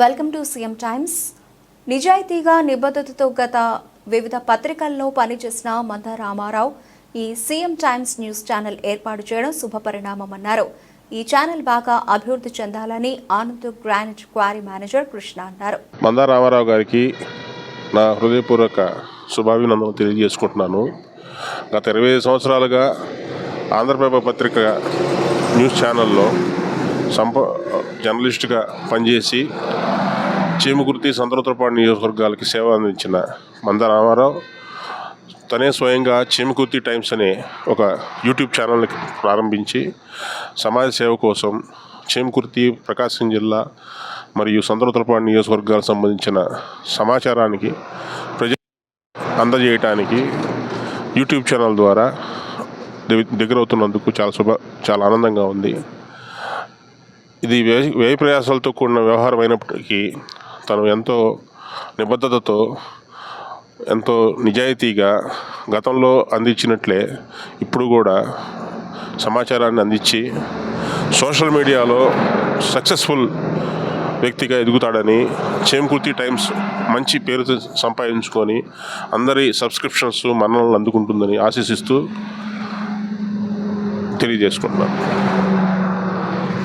Welcome to CM times. నిజాయితీగా నిబద్ధతతో గత వివిధ పత్రికల్లో పనిచేసిన మంద రామారావు ఈ సీఎం టైమ్స్ న్యూస్ ఛానల్ ఏర్పాటు చేయడం శుభపరిణామమన్నారు. ఈ ఛానల్ బాగా అభివృద్ధి చెందాలని Anand granite quarry manager Krishna అన్నారు. మంద రామారావు గారికి నా హృదయపూర్వక శుభాభినందనలు తెలియజేసుకుంటున్నాను. గత ఇరవై ఐదు సంవత్సరాలుగా ఆంధ్రప్రభ పత్రిక న్యూస్ ఛానల్లో సంప జర్నలిస్ట్గా పనిచేసి చీమకుర్తి సంతనోత్తరపాడు నియోజకవర్గాలకి సేవ అందించిన మంద రామారావు తనే స్వయంగా చీమకుర్తి టైమ్స్ అనే ఒక యూట్యూబ్ ఛానల్ని ప్రారంభించి సమాజ సేవ కోసం చీమకుర్తి ప్రకాశం జిల్లా మరియు సంతనోత్తరపాడు నియోజకవర్గాలకు సంబంధించిన సమాచారానికి ప్రజ అందజేయటానికి యూట్యూబ్ ఛానల్ ద్వారా దగ్గర దగ్గరవుతున్నందుకు చాలా శుభ చాలా ఆనందంగా ఉంది. ఇది వ్యయ వ్యయ ప్రయాసాలతో కూడిన వ్యవహారం అయినప్పటికీ తను ఎంతో నిబద్ధతతో ఎంతో నిజాయితీగా గతంలో అందించినట్లే ఇప్పుడు కూడా సమాచారాన్ని అందించి సోషల్ మీడియాలో సక్సెస్ఫుల్ వ్యక్తిగా ఎదుగుతాడని చేమకుర్తి టైమ్స్ మంచి పేరు సంపాదించుకొని అందరి సబ్స్క్రిప్షన్స్ మన్నలను అందుకుంటుందని ఆశీసిస్తూ తెలియజేసుకుంటున్నాను.